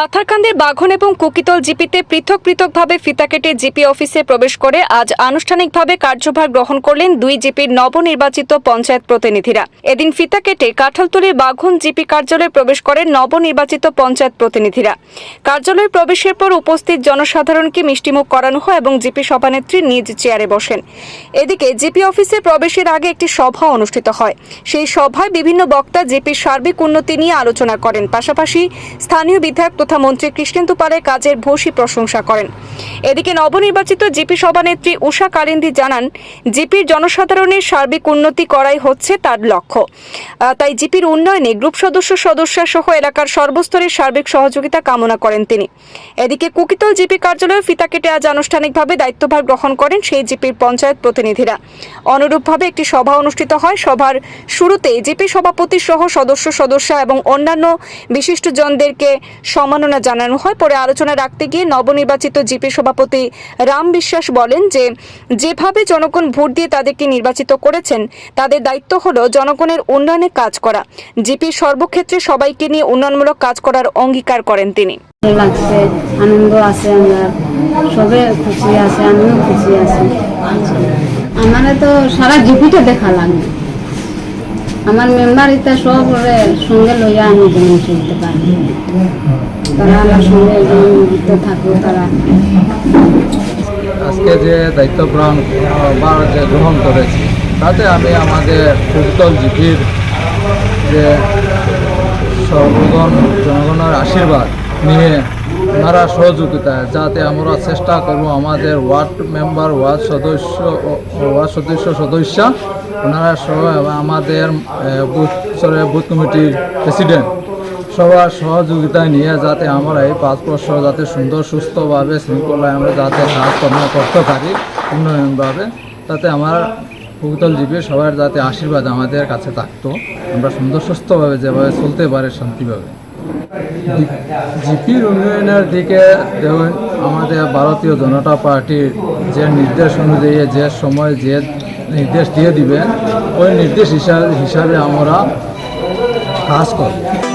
পাথারকান্দির বাঘন এবং কুকিতল জিপিতে পৃথক পৃথকভাবে ফিতা কেটে জিপি অফিসে প্রবেশ করে আজ আনুষ্ঠানিকভাবে কার্যভার গ্রহণ করলেন দুই জিপির নবনির্বাচিত পঞ্চায়েত প্রতিনিধিরা। এদিন ফিতা কেটে কাঁঠালতলির বাঘন জিপি কার্যালয়ে প্রবেশ করেন নবনির্বাচিত পঞ্চায়েত প্রতিনিধিরা। কার্যালয়ে প্রবেশের পর উপস্থিত জনসাধারণকে মিষ্টিমুখ করানো হয় এবং জিপি সভানেত্রী নিজ চেয়ারে বসেন। এদিকে জিপি অফিসে প্রবেশের আগে একটি সভা অনুষ্ঠিত হয়। সেই সভায় বিভিন্ন বক্তা জিপির সার্বিক উন্নতি নিয়ে আলোচনা করেন। পাশাপাশি স্থানীয় বিধায়ক তথা মন্ত্রী কৃষ্ণেন্দু পালের কাজের ভূয়সী প্রশংসা করেন। এদিকে নবনির্বাচিত জিপি সভানেত্রী উষা কালিন্দি জানান, জিপির জনসাধারণের সার্বিক উন্নতি করাই হচ্ছে তার লক্ষ্য। তাই জিপির উন্নয়নে গ্রুপ সদস্য সদস্য সহ এলাকার সর্বস্তরের সার্বিক সহযোগিতা কামনা করেন তিনি। এদিকে কুকিতল জিপি কার্যালয়ে ফিতা কেটে আজ আনুষ্ঠানিকভাবে দায়িত্বভার গ্রহণ করেন সেই জিপির পঞ্চায়েত প্রতিনিধিরা। অনুরূপভাবে একটি সভা অনুষ্ঠিত হয়। সভার শুরুতেই জিপি সভাপতি সহ সদস্য সদস্যা এবং অন্যান্য বিশিষ্টজনদেরকে সম্মাননা জানানো হয়। পরে আলোচনা রাখতে গিয়ে নবনির্বাচিত জিপি সভাপতি রাম বিশ্বাস বলেন যে, যেভাবে জনগণ ভোট দিয়ে তাদেরকে নির্বাচিত করেছেন, তাদের দায়িত্ব হলো জনগণের উন্নয়নে কাজ করা। জিপির সর্বক্ষেত্রে সবাইকে নিয়ে উন্নয়নমূলক কাজ করার অঙ্গীকার করেন তিনি। আনন্দ আছে আমরা। সবে খুশি আছে, আমিও খুশি আছি। আমার তো সারা জিপিটা দেখা লাগবে আমার মেম্বার ইতা সব ওরে সঙ্গে লইয়া আমি জীবন চলতে পারি। তারা আমার সঙ্গে যুক্ত তারা। আজকে যে দায়িত্ব গ্রহণ, বা যে গ্রহণ করেছি, তাতে আমি আমাদের পূর্তল জিপির যে সর্বজন জনগণের আশীর্বাদ নিয়ে ওনারা সহযোগিতা যাতে আমরা চেষ্টা করব আমাদের ওয়ার্ড মেম্বার ওয়ার্ড সদস্য ওয়ার্ড সদস্য সদস্যা ওনারা আমাদের এ, বুথ সরে বুথ কমিটির প্রেসিডেন্ট সবার সহযোগিতা নিয়ে যাতে আমরা এই পাঁচ বছর যাতে সুন্দর সুস্থভাবে শৃঙ্খলায় আমরা যাতে কাজকর্ম করতে পারি উন্নয়নভাবে তাতে আমার ভূতল জীবী সবার যাতে আশীর্বাদ আমাদের কাছে থাকতো। আমরা সুন্দর সুস্থভাবে যেভাবে চলতে পারে শান্তিভাবে। জিপির উন্নয়নের দিকে দেখুন, আমাদের ভারতীয় জনতা পার্টির যে নির্দেশ অনুযায়ী, যে সময় যে নির্দেশ দিয়ে দিবে, ওই নির্দেশ হিসাবে হিসাবে আমরা কাজ করব।